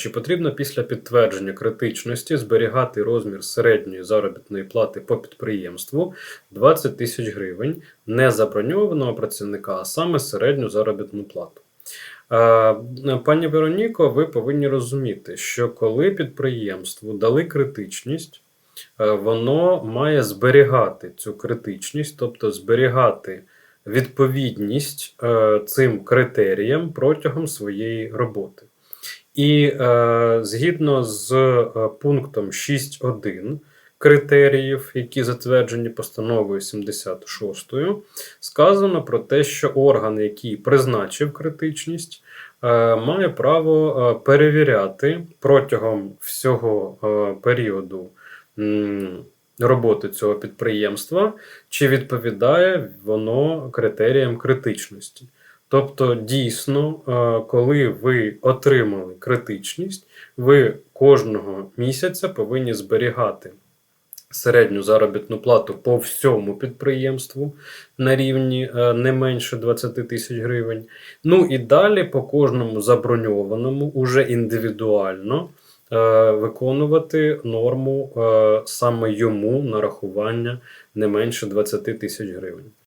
Чи потрібно після підтвердження критичності зберігати розмір середньої заробітної плати по підприємству 20 тисяч гривень не заброньованого працівника, а саме середню заробітну плату? Е, Пані Вероніко, ви повинні розуміти, що коли підприємству дали критичність, е, воно має зберігати цю критичність, тобто зберігати відповідність е, цим критеріям протягом своєї роботи. І е, згідно з е, пунктом 6.1 критеріїв, які затверджені постановою 76, сказано про те, що орган, який призначив критичність, е, має право е, перевіряти протягом всього е, періоду роботи цього підприємства, чи відповідає воно критеріям критичності. Тобто, дійсно, е, коли ви отримали критичність, ви кожного місяця повинні зберігати середню заробітну плату по всьому підприємству на рівні е, не менше 20 тисяч гривень. Ну і далі по кожному заброньованому уже індивідуально е, виконувати норму саме йому нарахування не менше 20 тисяч гривень.